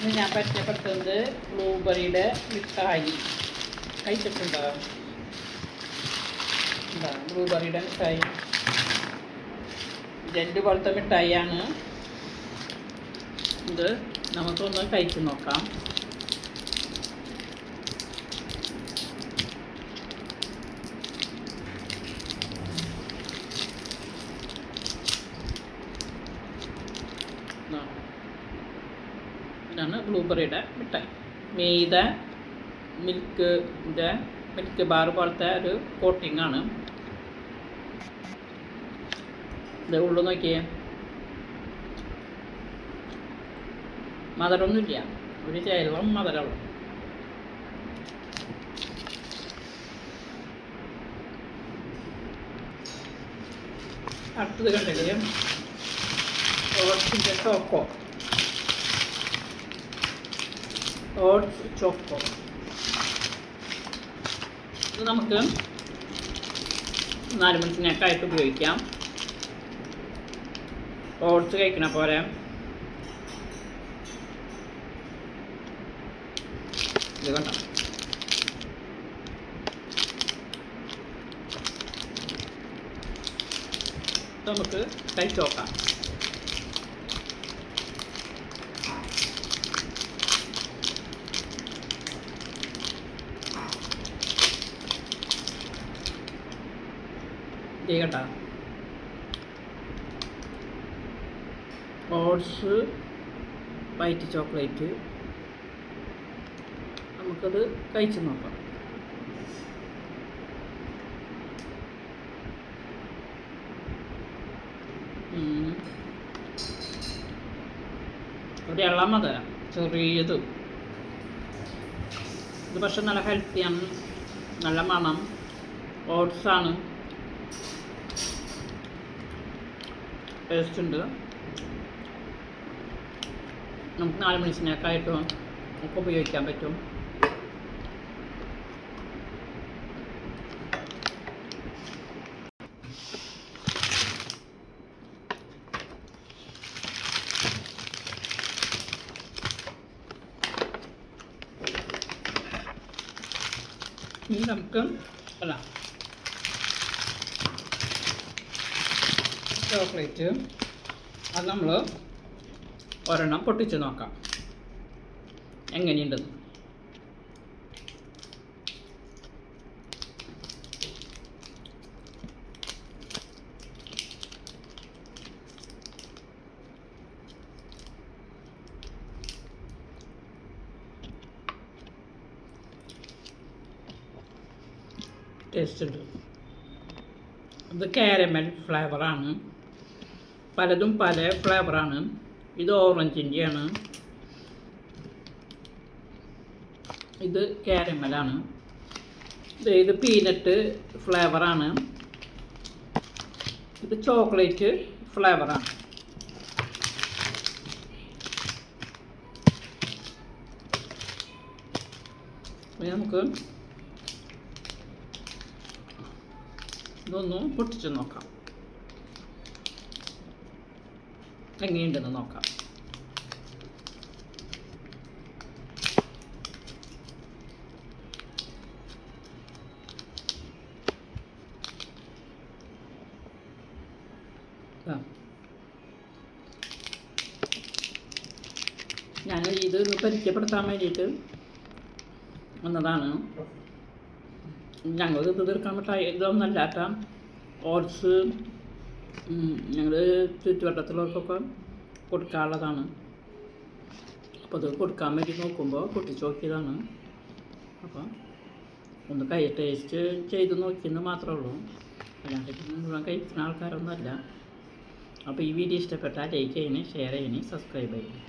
ഇന്ന് ഞാൻ പരിചയപ്പെടുത്തുന്നത് ബ്ലൂബെറിയുടെ മിഠായി. കഴിച്ചിട്ടുണ്ടോ? എന്താ ബ്ലൂബെറിയുടെ മിഠായി. ജെല്ല് പോലത്തെ മിഠായിയാണ്. ഇത് നമുക്കൊന്ന് കഴിച്ച് നോക്കാം ഇതാ. ഇതാണ് ബ്ലൂബെറിയുടെ മിഠായി. മെയ്ത മിൽക്കിന്റെ മിൽക്ക് ബാർ പോലത്തെ ഒരു കോട്ടിംഗ് ആണ്. ഇത് ഉള്ളു നോക്കിയേ. മധുരമൊന്നുമില്ല ഒരു ചേരുവം മധുരമുള്ളൂ അടുത്തത് കണ്ടില്ലേ? ഓറഞ്ചിന്റെ ചോക്കോ. ഓട്സ് ചോക്കോ ഇത് നമുക്ക് നാല് മണി സ്നാക്കായിട്ട് ഉപയോഗിക്കാം. ഓട്സ് കഴിക്കണ പോലെ. ഇത് കണ്ടോ? നമുക്ക് കഴിച്ചു നോക്കാം ചെയ്യണ്ട ഓട്സ് വൈറ്റ് ചോക്ലേറ്റ് നമുക്കത് കഴിച്ച് നോക്കാം. ഒരു ഇളം മത ചെറിയത്. ഇത് പക്ഷെ നല്ല ഹെൽത്തിയാണ് നല്ല മണം. ഓട്സാണ് ടേസ്റ്റ് ഉണ്ട്. നമുക്ക് നാല് മണി സ്നാക്കായിട്ടും ഒക്കെ ഉപയോഗിക്കാൻ പറ്റും. ഇനി നമുക്ക് അല്ല ചോക്ലേറ്റ് അത് നമ്മൾ ഒരെണ്ണം പൊട്ടിച്ച് നോക്കാം. എങ്ങനെയുണ്ടെന്ന്. ടേസ്റ്റ് ഉണ്ട്. ഇത് കാരമൽ ഫ്ലേവറാണ് പലതും പല ഫ്ലേവറാണ് ഇത് ഓറഞ്ചിന്റെയാണ്. ഇത് കാരമലാണ്. ഇത് പീനട്ട് ഫ്ലേവറാണ് ഇത് ചോക്ലേറ്റ് ഫ്ലേവറാണ് നമുക്ക് ഇതൊന്ന് പൊട്ടിച്ച് നോക്കാം. എങ്ങനെയുണ്ടെന്ന് നോക്കാം. ഞാൻ ഇത് പരിചയപ്പെടുത്താൻ വേണ്ടിയിട്ട് വന്നതാണ്. ഞങ്ങൾ ഇത് തീർക്കാൻ പറ്റാ ഇതൊന്നല്ലാത്ത ഓർസ് ഞങ്ങൾ ചുറ്റുവട്ടത്തിലുള്ളവർക്കൊക്കെ കൊടുക്കാനുള്ളതാണ്. അപ്പോൾ അത് കൊടുക്കാൻ വേണ്ടി നോക്കുമ്പോൾ പൊട്ടിച്ച് നോക്കിയതാണ്. അപ്പോൾ ഒന്ന് കൈ ടേസ്റ്റ് ചെയ്ത് നോക്കിയെന്ന് മാത്രമേ ഉള്ളൂ. അല്ലാണ്ട് ഇത് മുഴുവൻ കഴിക്കുന്ന ആൾക്കാരൊന്നുമല്ല. അപ്പോൾ ഈ വീഡിയോ ഇഷ്ടപ്പെട്ടാൽ ലൈക്ക് ചെയ്യണേ ഷെയർ ചെയ്യണേ സബ്സ്ക്രൈബ് ചെയ്യണേ.